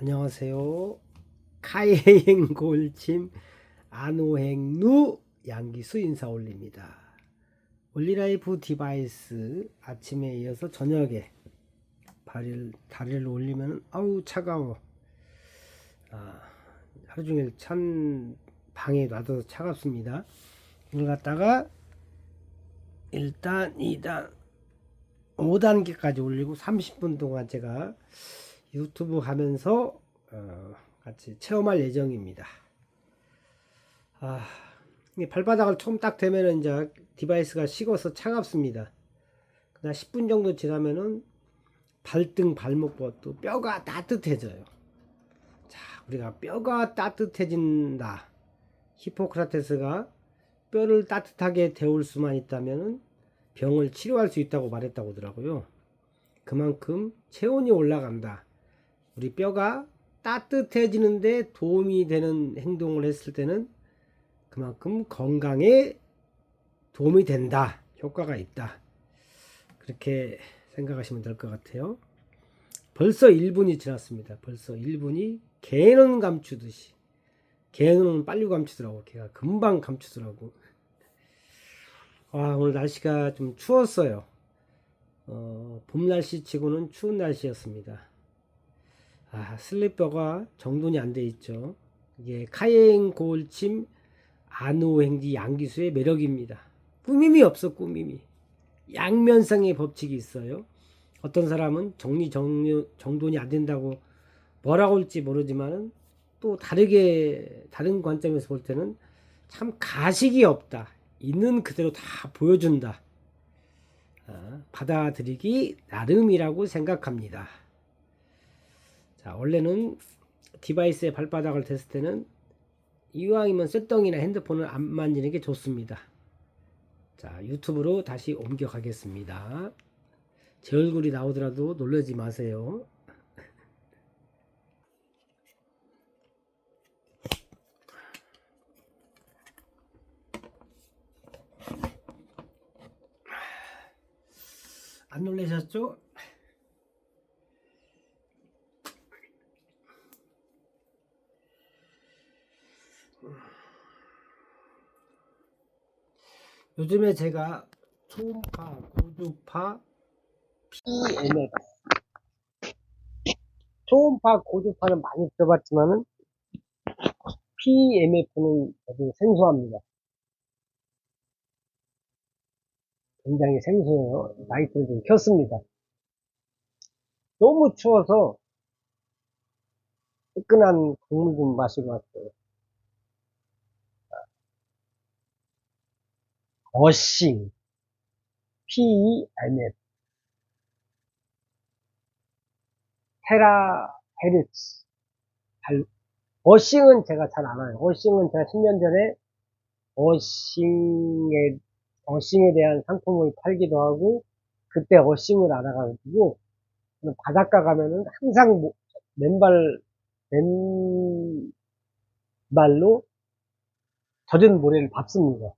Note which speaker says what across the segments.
Speaker 1: 안녕하세요. 카이행 골침 안오행루 양기수 인사 올립니다. 올리라이프 디바이스 아침에 이어서 저녁에 발을 다리를 올리면 아우 차가워. 아, 하루 종일 찬 방에 놔둬서 차갑습니다. 이걸 갖다가 1단, 2단, 5단계까지 올리고 30분 동안 제가 유튜브 하면서 어, 같이 체험할 예정입니다. 아, 이 발바닥을 처음 딱 대면은 이제 디바이스가 식어서 차갑습니다. 그다 10분 정도 지나면은 발등 발목부터 뼈가 따뜻해져요. 자, 우리가 뼈가 따뜻해진다. 히포크라테스가 뼈를 따뜻하게 데울 수만 있다면은 병을 치료할 수 있다고 말했다고 하더라고요. 그만큼 체온이 올라간다. 우리 뼈가 따뜻해지는데 도움이 되는 행동을 했을 때는 그만큼 건강에 도움이 된다. 효과가 있다. 그렇게 생각하시면 될 것 같아요. 벌써 1분이 지났습니다. 벌써 1분이 개는 감추듯이. 개는 빨리 감추더라고. 개가 금방 감추더라고. 아, 오늘 날씨가 좀 추웠어요. 어, 봄 날씨 치고는 추운 날씨였습니다. 아, 슬리퍼가 정돈이 안 돼 있죠. 이게 카이행 고울침 안우행지 양기수의 매력입니다. 꾸밈이 없어 꾸밈이. 양면성의 법칙이 있어요. 어떤 사람은 정리 정리, 정돈이 안 된다고 뭐라고 할지 모르지만은 또 다르게 다른 관점에서 볼 때는 참 가식이 없다. 있는 그대로 다 보여준다. 아, 받아들이기 나름이라고 생각합니다. 자, 원래는 디바이스의 발바닥을 댔을 때는 이왕이면 쇳덩이나 핸드폰을 안 만지는 게 좋습니다. 자, 유튜브로 다시 옮겨가겠습니다. 제 얼굴이 나오더라도 놀라지 마세요. 안 놀라셨죠? 요즘에 제가 초음파, 고주파, PMF 초음파, 고주파는 많이 들어봤지만은 PMF는 아주 생소합니다. 굉장히 생소해요. 라이트를 좀 켰습니다. 너무 추워서 뜨끈한 국물 좀 마시고 왔어요. 어싱 PEMF 테라헤르츠 어싱은 제가 잘 알아요. 어싱은 제가 10년 전에 어싱에 어싱에 대한 상품을 팔기도 하고 그때 어싱을 알아가지고 바닷가 가면은 항상 뭐- 맨발 맨발로 젖은 모래를 밟습니다.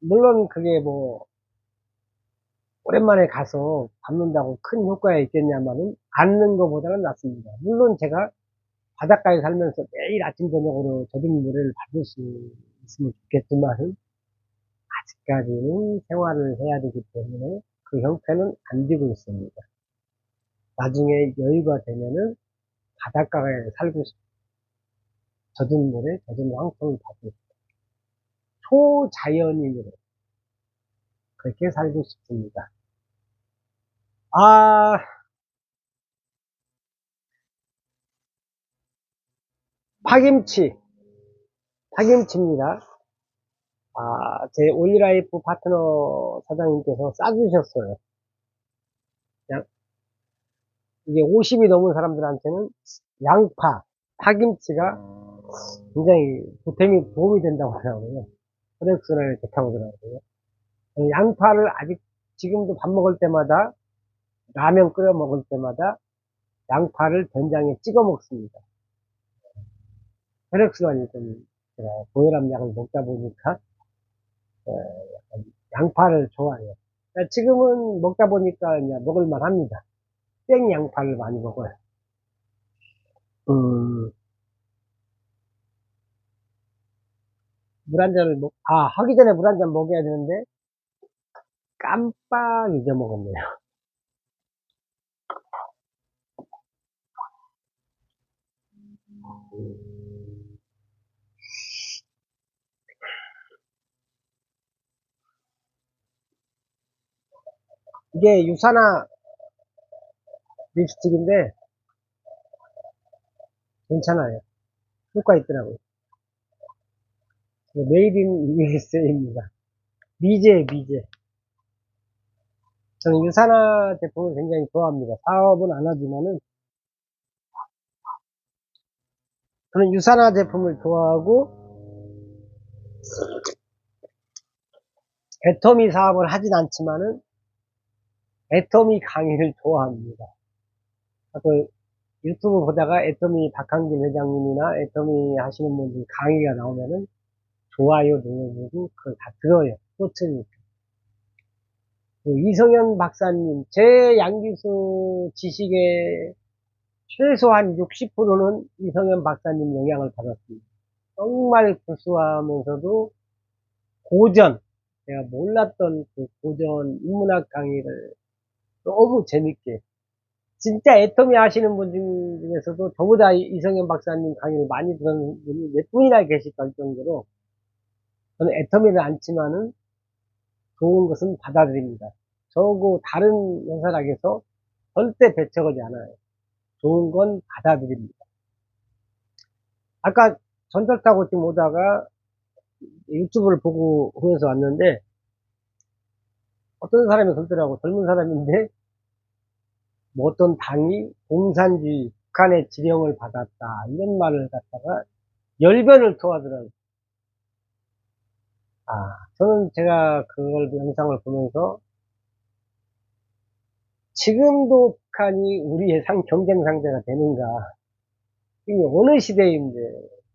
Speaker 1: 물론 그게 뭐 오랜만에 가서 밟는다고 큰 효과가 있겠냐마는 밟는 것보다는 낫습니다. 물론 제가 바닷가에 살면서 매일 아침 저녁으로 젖은 모래를 밟을 수 있으면 좋겠지만은 아직까지는 생활을 해야 되기 때문에 그 형태는 안 되고 있습니다. 나중에 여유가 되면은 바닷가에 살고 싶 젖은 모래, 젖은 황토를 밟고 싶다. 초자연인으로 그렇게 살고 싶습니다. 아, 파김치, 파김치입니다. 아, 제 올리라이프 파트너 사장님께서 싸주셨어요. 그냥, 이게 50이 넘은 사람들한테는 양파, 파김치가 굉장히 보탬이 도움이 된다고 하더라고요. 혈액순환에 좋다고 하더라고요. 양파를 아직 지금도 밥 먹을 때마다 라면 끓여 먹을 때마다 양파를 된장에 찍어 먹습니다. 혈액순환이 좀 제가 고혈압 약을 먹다 보니까 양파를 좋아해요. 지금은 먹다 보니까 이제 먹을만 합니다. 생 양파를 많이 먹어요. 음, 물 한 잔을 먹, 아, 하기 전에 물 한 잔 먹여야 되는데, 깜빡 잊어먹었네요. 이게 유산화 립스틱인데, 괜찮아요. 효과 있더라고요. 메이드 인 USA입니다. 미제, 미제. 저는 유산화 제품을 굉장히 좋아합니다. 사업은 안 하지만은, 저는 유산화 제품을 좋아하고, 애터미 사업을 하진 않지만은, 애터미 강의를 좋아합니다. 그 유튜브 보다가 애터미 박항진 회장님이나 애터미 하시는 분들 강의가 나오면은 좋아요 눌러주고 그걸 다 들어요. 꽂으니까. 그 이성현 박사님, 제 양기수 지식의 최소한 60%는 이성현 박사님 영향을 받았습니다. 정말 구수하면서도 고전, 제가 몰랐던 그 고전 인문학 강의를 너무 재밌게 진짜 애터미 하시는 분 중에서도 저보다 이- 이성현 박사님 강의를 많이 들은 분이 몇 분이나 계실 정도로 저는 애터미를 않지만은 좋은 것은 받아들입니다. 저고 다른 연사락에서 절대 배척하지 않아요. 좋은 건 받아들입니다. 아까 전철 타고 지금 오다가 유튜브를 보고 후에서 왔는데 어떤 사람이 그러더라고 젊은 사람인데 뭐 어떤 당이 공산주의 북한의 지령을 받았다 이런 말을 갖다가 열변을 토하더라고요. 아, 저는 제가 그걸 영상을 보면서 지금도 북한이 우리의 상, 경쟁 상대가 되는가. 이게 어느 시대인데,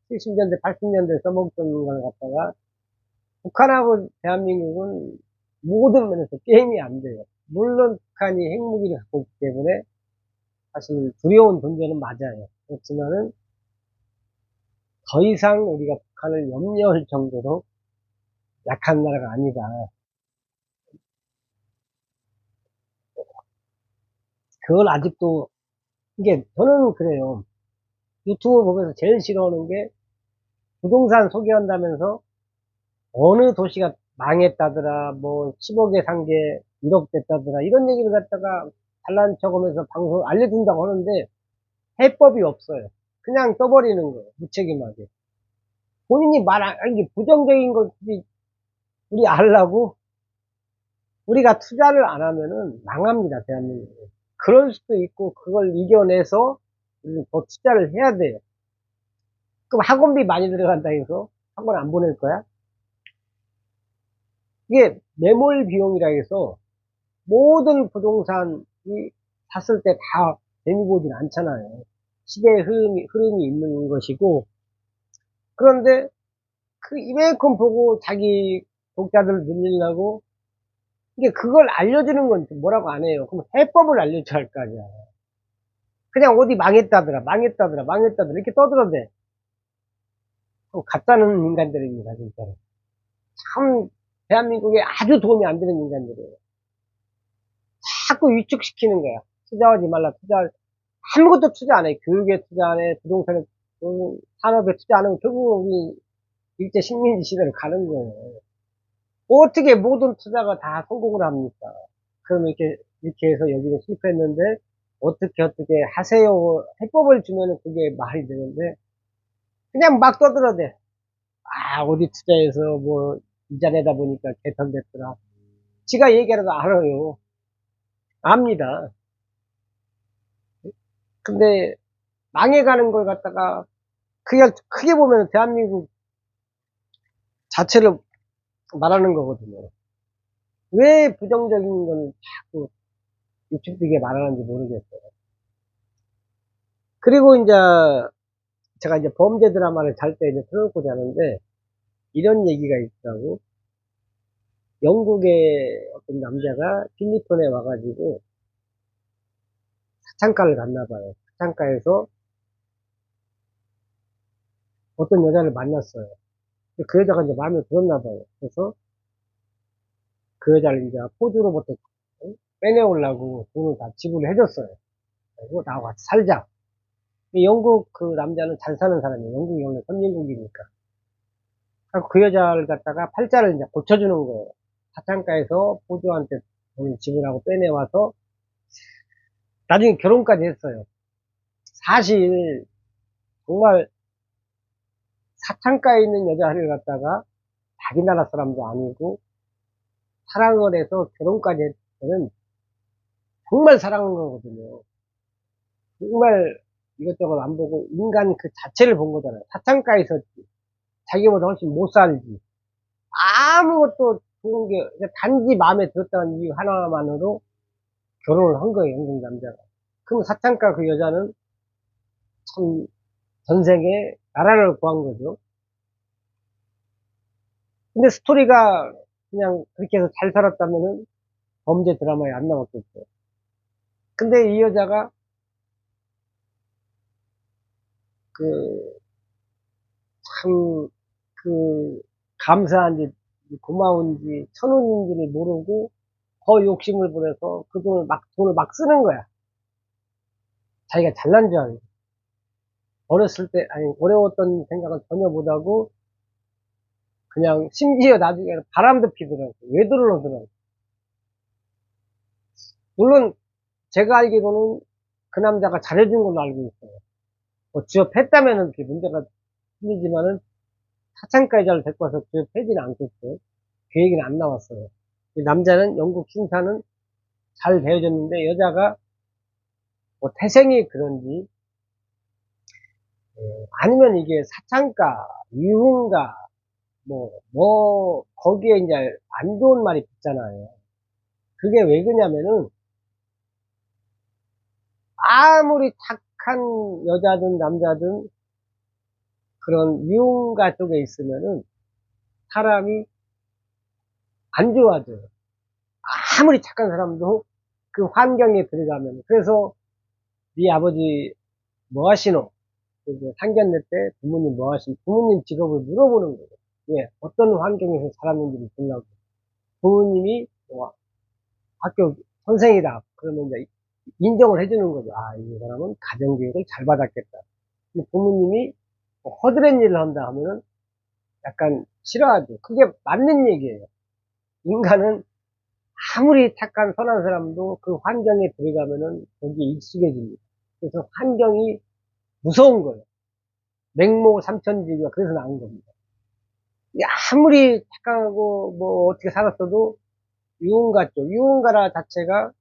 Speaker 1: 70년대, 80년대 써먹던 걸 갖다가, 북한하고 대한민국은 모든 면에서 게임이 안 돼요. 물론 북한이 핵무기를 갖고 있기 때문에, 사실 두려운 존재는 맞아요. 그렇지만은, 더 이상 우리가 북한을 염려할 정도로 약한 나라가 아니다. 그걸 아직도, 이게, 저는 그래요. 유튜브 보면서 제일 싫어하는 게, 부동산 소개한다면서, 어느 도시가 망했다더라, 뭐, 10억에 산 게 1억 됐다더라, 이런 얘기를 갖다가 잘난 척 하면서 방송 알려준다고 하는데, 해법이 없어요. 그냥 떠버리는 거예요. 무책임하게. 본인이 말, 안, 이게 부정적인 걸 굳이 우리 알라고? 우리가 투자를 안 하면은 망합니다, 대한민국. 그럴 수도 있고, 그걸 이겨내서 우리는 더 투자를 해야 돼요. 그럼 학원비 많이 들어간다 해서 학원 안 보낼 거야? 이게 매몰 비용이라 해서 모든 부동산이 샀을 때 다 재미 보진 않잖아요. 시대의 흐름이, 흐름이 있는 것이고, 그런데 그 이만큼 보고 자기 독자들을 늘리려고 이게 그걸 알려주는 건 뭐라고 안 해요. 그럼 해법을 알려줘야 할 거 아니야. 그냥 어디 망했다더라, 망했다더라, 망했다더라 이렇게 떠들어대. 그럼 가짜는 인간들입니다, 진짜로. 참 대한민국에 아주 도움이 안 되는 인간들이에요. 자꾸 위축시키는 거야. 투자하지 말라, 투자, 아무것도 투자 안 해. 교육에 투자 안 해, 부동산에, 음, 산업에 투자 안 하면 결국 우리 일제 식민지 시대로 가는 거예요. 어떻게 모든 투자가 다 성공을 합니까? 그럼 이렇게, 이렇게 해서 여기는 실패했는데, 어떻게 어떻게 하세요. 해법을 주면은 그게 말이 되는데, 그냥 막 떠들어대. 아, 어디 투자해서 뭐, 이자 내다 보니까 개선됐더라. 지가 얘기하라도 알아요. 압니다. 근데, 망해가는 걸 갖다가, 그냥 크게 보면 대한민국 자체를 말하는 거거든요. 왜 부정적인 걸 자꾸 유축되게 말하는지 모르겠어요. 그리고 이제 제가 이제 범죄 드라마를 잘 때 이제 틀어놓고 자는데 이런 얘기가 있더라고. 영국의 어떤 남자가 필리핀에 와가지고 사창가를 갔나 봐요. 사창가에서 어떤 여자를 만났어요. 그 여자가 이제 마음에 들었나 봐요. 그래서 그 여자를 이제 호주로부터 빼내오려고 돈을 다 지불을 해줬어요. 그리고 나와 같이 살자. 이 영국 그 남자는 잘 사는 사람이에요. 영국이 원래 선진국이니까. 그 여자를 갖다가 팔자를 이제 고쳐주는 거예요. 사창가에서 호주한테 돈을 지불하고 빼내와서 나중에 결혼까지 했어요. 사실 정말 사창가에 있는 여자를 갖다가 자기 나라 사람도 아니고 사랑을 해서 결혼까지 했을 는 정말 사랑한 거거든요. 정말 이것저것 안 보고 인간 그 자체를 본 거잖아요. 사창가에서 자기보다 훨씬 못 살지. 아무것도 좋은 게 단지 마음에 들었다는 이유 하나만으로 결혼을 한 거예요. 영국 남자가. 그럼 사창가 그 여자는 참 전생에 나라를 구한 거죠. 근데 스토리가 그냥 그렇게 해서 잘 살았다면은 범죄 드라마에 안 나왔겠죠. 근데 이 여자가 그, 참, 그, 감사한지, 고마운지, 천운인지를 모르고, 더 욕심을 부려서 그 돈을 막, 돈을 막 쓰는 거야. 자기가 잘난 줄 알고. 어렸을 때, 아니, 어려웠던 생각은 전혀 못하고, 그냥, 심지어 나중에는 바람도 피더라고. 외도를 하더라고. 물론, 제가 알기로는 그 남자가 잘해준 걸로 알고 있어요. 뭐 취업했다면은 그게 문제가 생기지만은 사창가이자를 데리고 와서 취업하지는 않겠죠. 그 얘기는 안 나왔어요. 이 남자는 영국 신사는 잘 배워줬는데 여자가 뭐 태생이 그런지 어, 아니면 이게 사창가, 유흥가 뭐, 뭐, 거기에 이제 안 좋은 말이 붙잖아요. 그게 왜 그러냐면은, 아무리 착한 여자든 남자든 그런 유흥가 쪽에 있으면은 사람이 안 좋아져요. 아무리 착한 사람도 그 환경에 들어가면. 그래서 네 아버지 뭐 하시노? 그래서 상견례 때 부모님 뭐 하시노? 부모님 직업을 물어보는 거예요. 왜? 어떤 환경에서 살았는지를 보려고. 부모님이 뭐 학교 선생이다. 그러면 이제 인정을 해주는 거죠. 아, 이 사람은 가정교육을 잘 받았겠다. 부모님이 뭐 허드렛 일을 한다 하면은 약간 싫어하죠. 그게 맞는 얘기예요. 인간은 아무리 착한 선한 사람도 그 환경에 들어가면은 거기에 익숙해집니다. 그래서 환경이 무서운 거예요. 맹모 삼천지가 그래서 나온 겁니다. 아무리 착하고 뭐 어떻게 살았어도 유흥가 쪽, 유흥가라 자체가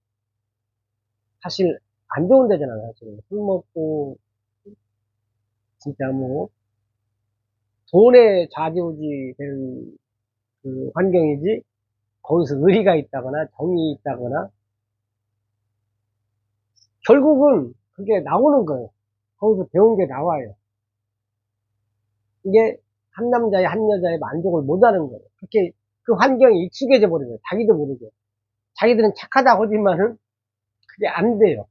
Speaker 1: 사실 안 좋은 데잖아요. 사실 술 먹고 진짜 뭐 돈에 좌지우지 되는 그 환경이지 거기서 의리가 있다거나 정이 있다거나 결국은 그게 나오는 거예요. 거기서 배운 게 나와요. 이게 한 남자의 한 여자의 만족을 못하는 거예요. 그렇게 그 환경에 익숙해져 버린 거예요. 자기도 모르게. 자기들은 착하다 하지만은 그게 안 돼요.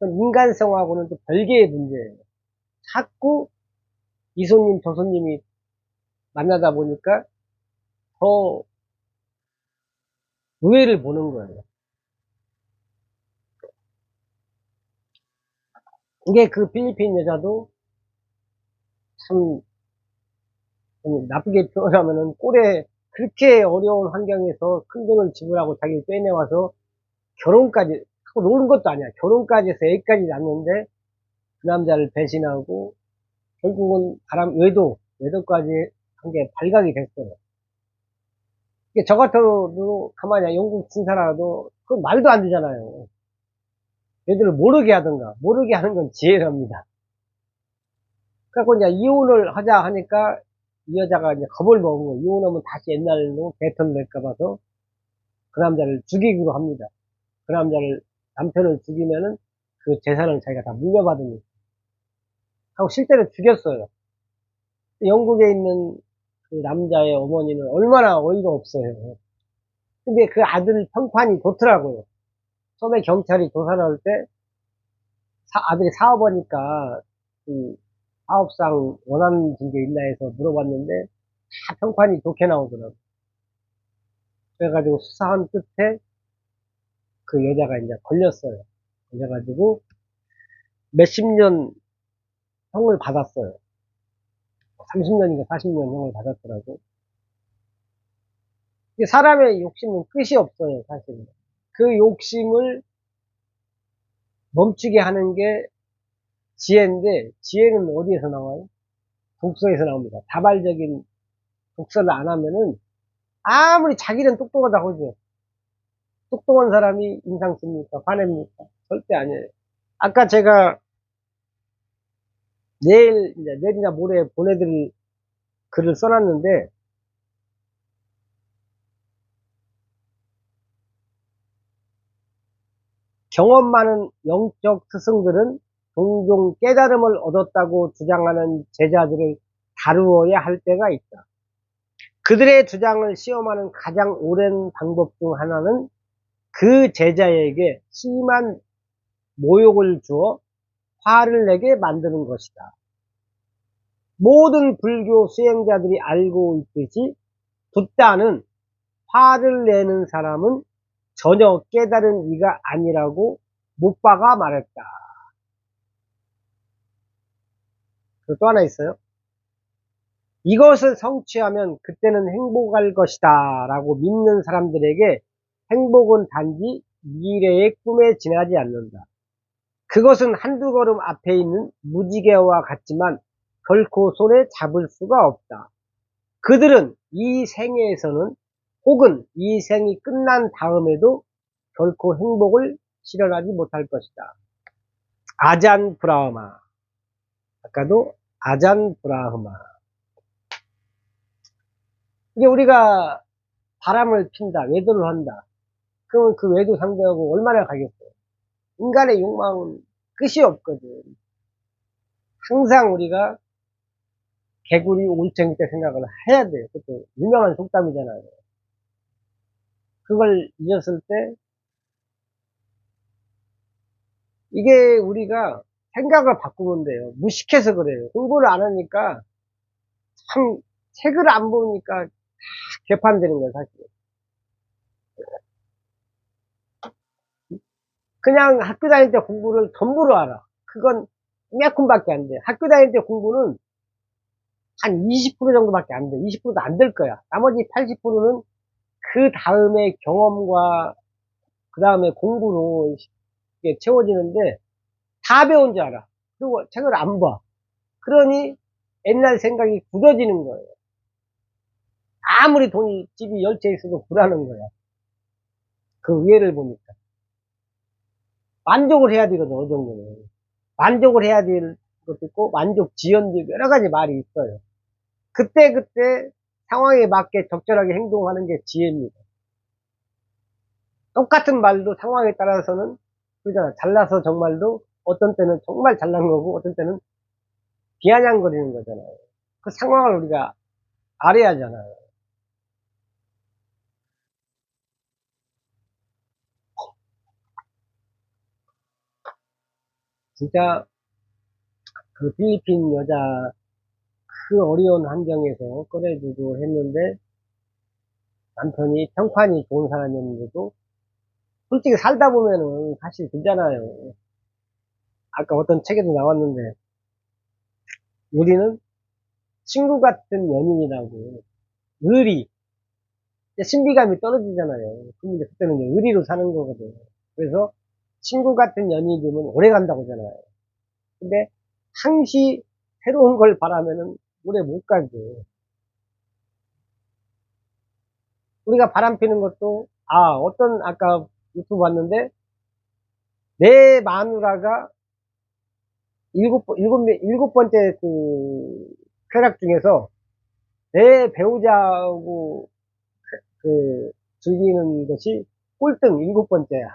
Speaker 1: 인간성하고는 또 별개의 문제예요. 자꾸 이 손님 저 손님이 만나다 보니까 더 우애를 보는 거예요. 이게 그 필리핀 여자도 참 나쁘게 표현하면은 꼴에 그렇게 어려운 환경에서 큰 돈을 지불하고 자기를 빼내와서 결혼까지 하고 노는 것도 아니야. 결혼까지 해서 애까지 낳는데 그 남자를 배신하고 결국은 바람 외도 외도까지 한 게 발각이 됐어요. 저 같아도 가만히 영국 친사라도 그 말도 안 되잖아요. 얘들을 모르게 하든가 모르게 하는 건 지혜랍니다. 그래갖고 이제 이혼을 하자 하니까 이 여자가 이제 겁을 먹은 거예요. 이혼하면 다시 옛날로 배턴 될까 봐서 그 남자를 죽이기로 합니다. 그 남자를 남편을 죽이면은 그 재산을 자기가 다 물려받으니까 하고 실제로 죽였어요. 영국에 있는 그 남자의 어머니는 얼마나 어이가 없어요. 근데 그 아들 평판이 좋더라고요. 처음에 경찰이 조사를 할때 사- 아들이 사업하니까 그 사업상 원하는 게 있나 해서 물어봤는데 다 평판이 좋게 나오더라고. 그래가지고 수사한 끝에 그 여자가 이제 걸렸어요. 걸려가지고 몇십 년 형을 받았어요. 30년인가 40년 형을 받았더라고. 사람의 욕심은 끝이 없어요, 사실은. 그 욕심을 멈추게 하는 게 지혜인데, 지혜는 어디에서 나와요? 독서에서 나옵니다. 다발적인 독서를 안 하면은, 아무리 자기는 똑똑하다고 하죠. 똑똑한 사람이 인상 씁니까? 화냅니까? 절대 아니에요. 아까 제가 내일, 이제 내일이나 모레 보내드릴 글을 써놨는데, 경험 많은 영적 스승들은 종종 깨달음을 얻었다고 주장하는 제자들을 다루어야 할 때가 있다. 그들의 주장을 시험하는 가장 오랜 방법 중 하나는 그 제자에게 심한 모욕을 주어 화를 내게 만드는 것이다. 모든 불교 수행자들이 알고 있듯이 붓다는 화를 내는 사람은 전혀 깨달은 이가 아니라고 못 박아 말했다. 그리고 또 하나 있어요. 이것을 성취하면 그때는 행복할 것이다 라고 믿는 사람들에게 행복은 단지 미래의 꿈에 지나지 않는다. 그것은 한두 걸음 앞에 있는 무지개와 같지만 결코 손에 잡을 수가 없다. 그들은 이 생애에서는 혹은 이 생이 끝난 다음에도 결코 행복을 실현하지 못할 것이다. 아잔 브라흐마. 아까도 아잔 브라흐마. 이게 우리가 바람을 핀다, 외도를 한다. 그러면 그 외도 상대하고 얼마나 가겠어요? 인간의 욕망은 끝이 없거든. 항상 우리가 개구리 올챙이 때 생각을 해야 돼요. 그것도 유명한 속담이잖아요. 그걸 잊었을 때 이게 우리가 생각을 바꾸면 돼요. 무식해서 그래요. 공부를 안 하니까 참 책을 안 보니까 다 개판되는 거예요, 사실. 그냥 학교 다닐 때 공부를 전부로 알아. 그건 몇푼밖에 안 돼. 학교 다닐 때 공부는 한 20% 정도밖에 안 돼. 20%도 안 될 거야. 나머지 80%는 그 다음에 경험과 그 다음에 공부로 이게 채워지는데 다 배운 줄 알아. 그리고 책을 안 봐. 그러니 옛날 생각이 굳어지는 거예요. 아무리 돈이 집이 열채 있어도 불안한 거야. 그 위에를 보니까. 만족을 해야 되거든, 어느 정도는. 만족을 해야 될 것도 있고, 만족 지연도 여러 가지 말이 있어요. 그때그때 상황에 맞게 적절하게 행동하는 게 지혜입니다. 똑같은 말도 상황에 따라서는, 그잖아. 잘나서 정말도 어떤 때는 정말 잘난 거고, 어떤 때는 비아냥거리는 거잖아요. 그 상황을 우리가 알아야 하잖아요. 진짜 그 필리핀 여자 그 어려운 환경에서 꺼내주고 했는데 남편이 평판이 좋은 사람이었는데도 솔직히 살다 보면은 사실 들잖아요. 아까 어떤 책에도 나왔는데 우리는 친구 같은 연인이라고 의리 신비감이 떨어지잖아요. 이제 그때는 이제 의리로 사는 거거든요. 그래서 친구 같은 연인이 되면 오래 간다고 하잖아요. 근데 항시 새로운 걸 바라면은 오래 못 가죠. 우리가 바람 피는 것도, 아, 어떤, 아까 유튜브 봤는데, 내 마누라가 일곱, 번- 일곱, 명- 일곱 번째 그 쾌락 중에서 내 배우자하고 그, 그 즐기는 것이 꼴등 일곱 번째야.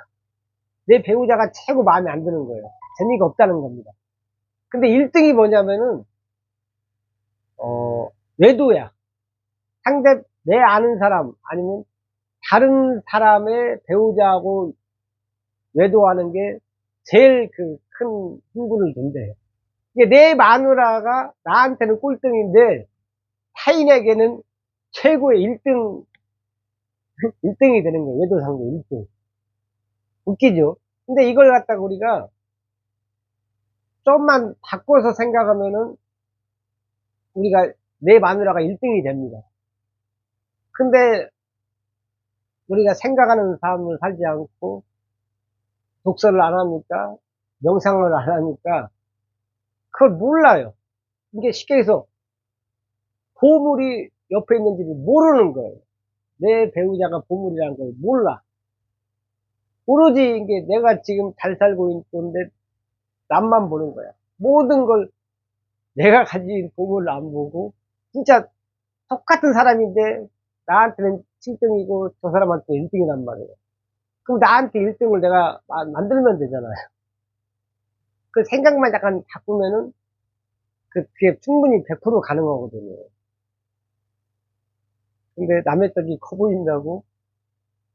Speaker 1: 내 배우자가 최고 마음에 안 드는 거예요. 재미가 없다는 겁니다. 근데 1등이 뭐냐면은, 어, 외도야. 상대, 내 아는 사람, 아니면 다른 사람의 배우자하고 외도하는 게 제일 그 큰 흥분을 둔대요. 이게 내 마누라가 나한테는 꼴등인데 타인에게는 최고의 1등, 1등이 되는 거예요. 외도상도 1등. 웃기죠? 근데 이걸 갖다가 우리가 좀만 바꿔서 생각하면은 우리가 내 마누라가 1등이 됩니다. 근데 우리가 생각하는 삶을 살지 않고 독서를 안 하니까 명상을 안 하니까 그걸 몰라요. 이게 쉽게 해서 보물이 옆에 있는지를 모르는 거예요. 내 배우자가 보물이라는 걸 몰라. 오로지 이게 내가 지금 잘 살고 있는데 남만 보는 거야. 모든 걸 내가 가진 보물을 안 보고 진짜 똑같은 사람인데 나한테는 7등이고 저 사람한테 1등이란 말이에요. 그럼 나한테 1등을 내가 마- 만들면 되잖아요. 그 생각만 약간 바꾸면은 그- 그게 충분히 100% 가능하거든요. 근데 남의 떡이 커 보인다고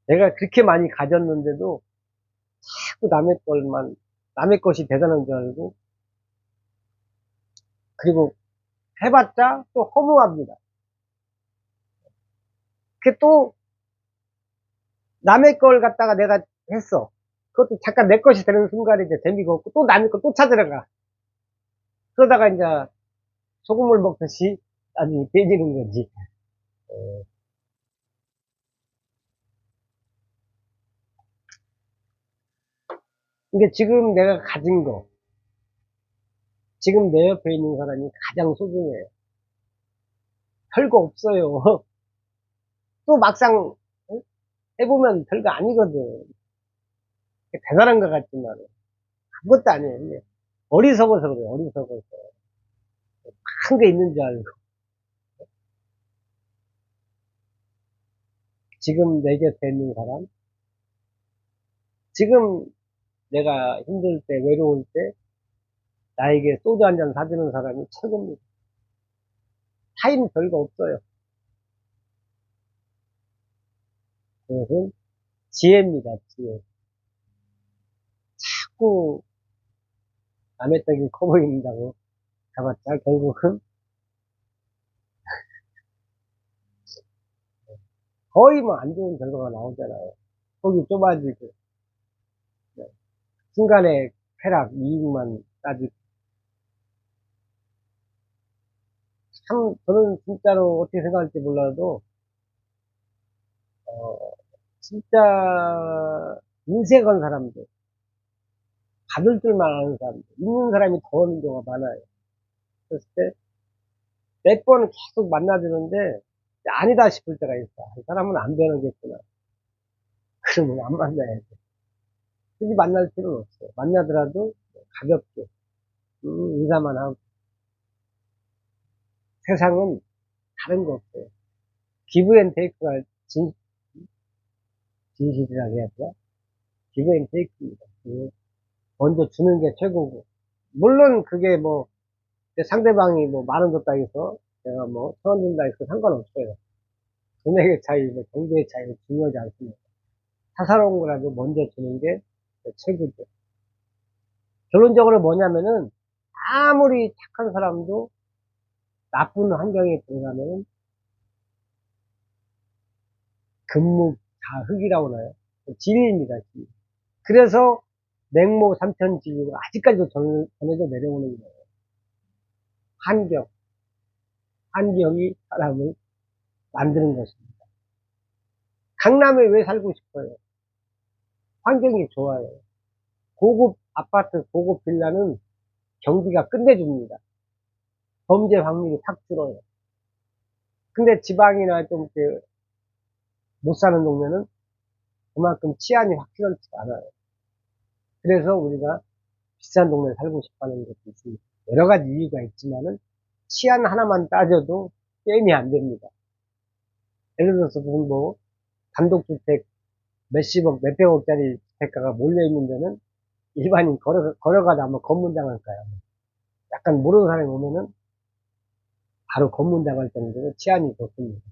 Speaker 1: 내가 그렇게 많이 가졌는데도 자꾸 남의 걸만, 남의 것이 대단한 줄 알고 그리고 해봤자 또 허무합니다. 그게 또 남의 걸 갖다가 내가 했어. 그것도 잠깐 내 것이 되는 순간에 이제 재미가 없고 또 남의 걸 또 찾으러 가. 그러다가 이제 소금을 먹듯이 아주 돼지는 거지. 어. 이게 지금 내가 가진 거, 지금 내 옆에 있는 사람이 가장 소중해요. 별거 없어요. 또 막상 응? 해보면 별거 아니거든. 대단한 것 같지만 아무것도 아니에요. 어리석어서 그래요. 어리석어서. 큰 게 있는 줄 알고. 지금 내 곁에 있는 사람, 지금 내가 힘들 때, 외로울 때, 나에게 소주 한 잔 사주는 사람이 최고입니다. 타인 별거 없어요. 그것은 지혜입니다, 지혜. 자꾸 남의 떡이 커 보인다고 가봤자 결국은 거의 뭐 안 좋은 결과가 나오잖아요. 속이 좁아지고 네. 순간에 쾌락, 이익만 따지고 참 저는 진짜로 어떻게 생각할지 몰라도 어, 진짜 건 사람들 받을 줄만 아는 사람들 있는 사람이 더 없는 경우가 많아요. 그랬을 때 몇 번은 계속 만나주는데 아니다 싶을 때가 있어. 이 사람은 안 되는겠구나. 그러면 안 만나야 돼. 굳이 만날 필요는 없어요. 만나더라도 가볍게 음, 인사만 하고 세상은 다른 거 없어요. 기브 앤 테이크가 진, 진실이라고 해야 되나? 기브 앤 테이크입니다. 그 먼저 주는 게 최고고. 물론 그게 뭐, 상대방이 뭐, 만 원 줬다 해서, 내가 뭐, 천 원 준다 해서 상관없어요. 금액의 차이, 뭐, 정도의 차이는 중요하지 않습니다. 사사로운 거라도 먼저 주는 게 최고죠. 결론적으로 뭐냐면은, 아무리 착한 사람도 나쁜 환경에 들어가면은, 금묵자흑이라고 하나요? 진리입니다, 진리. 그래서 맹모 삼천지가 아직까지도 전- 전해져 내려오는 거예요. 환경. 환경이 사람을 만드는 것입니다. 강남에 왜 살고 싶어요? 환경이 좋아요. 고급 아파트, 고급 빌라는 경비가 끝내줍니다. 범죄 확률이 확 줄어요. 근데 지방이나 좀, 그, 못 사는 동네는 그만큼 치안이 확실하지가 않아요. 그래서 우리가 비싼 동네에 살고 싶어 하는 것도 있습니다. 여러 가지 이유가 있지만은 치안 하나만 따져도 게임이 안 됩니다. 예를 들어서 무슨 뭐 단독주택 몇십억, 몇백억짜리 주택가가 몰려있는 데는 일반인 걸어, 걸어가다 한번 검문당할 까요 약간 모르는 사람이 오면은 바로 검문당할 정도로 치안이 좋습니다.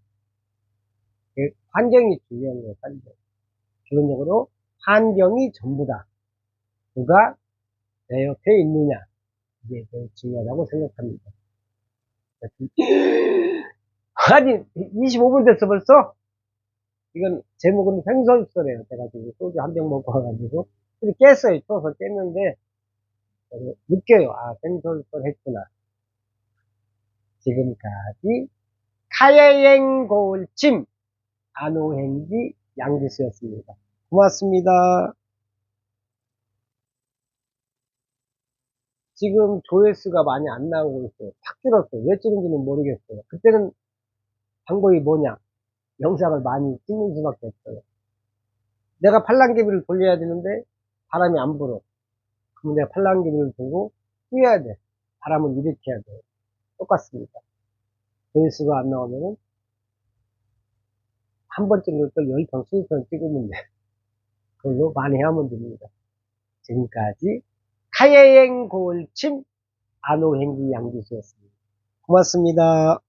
Speaker 1: 그 환경이 중요한 거예요, 환경. 기본적으로 환경이 전부다. 누가 내 옆에 있느냐. 이게 제일 중요하다고 생각합니다. 아니, 25분 됐어 벌써? 이건 제목은 생선수래요. 제가 지금 소주 한 병 먹고 와가지고. 근데 깼어요. 쳐서 깼는데, 어, 느껴요. 아, 생선술 했구나. 지금까지 카예행 고울침 안호행기 양지수였습니다. 고맙습니다. 지금 조회수가 많이 안 나오고 있어요. 탁 줄었어요. 왜 줄은지는 모르겠어요. 그때는 방법이 뭐냐? 영상을 많이 찍는 수밖에 없어요. 내가 팔랑개비를 돌려야 되는데 바람이 안 불어. 그러면 내가 팔랑개비를 두고 뛰어야 돼. 바람은 일으켜야 돼. 똑같습니다. 조회수가 안 나오면은 한 번 찍을 걸 10번, 20번 찍으면 돼. 그걸로 많이 하면 됩니다. 지금까지 카예행 고울침 안호행기 양기수였습니다. 고맙습니다.